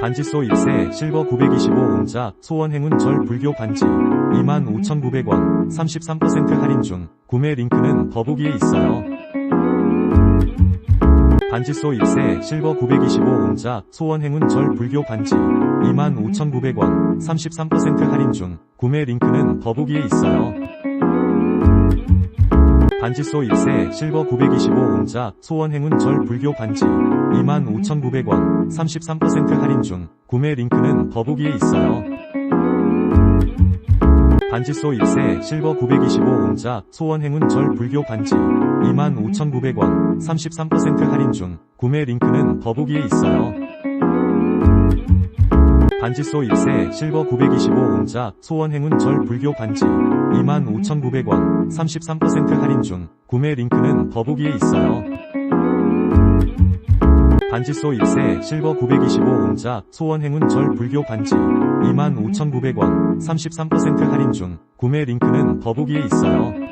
반지소 1세 실버 925 온자 소원 행운 절 불교 반지 25,900원 33% 할인 중 구매 링크는 더보기에 있어요. 반지소 1세 실버 925 온자 소원 행운 절 불교 반지 25,900원 33% 할인 중 구매 링크는 더보기에 있어요. 반지소 1세 실버 925 온자 소원 행운 절 불교 반지 25,900원 33% 할인 중 구매 링크는 더보기에 있어요. 반지소 1세 실버 925 온자 소원 행운 절 불교 반지 25,900원 33% 할인 중 구매 링크는 더보기에 있어요. 반지소 1세 실버 925 온자 소원 행운 절 불교 반지 25,900원 33% 할인 중 구매 링크는 더보기에 있어요. 반지소 1세 실버 925 온자 소원 행운 절 불교 반지 25,900원 33% 할인 중 구매 링크는 더보기에 있어요.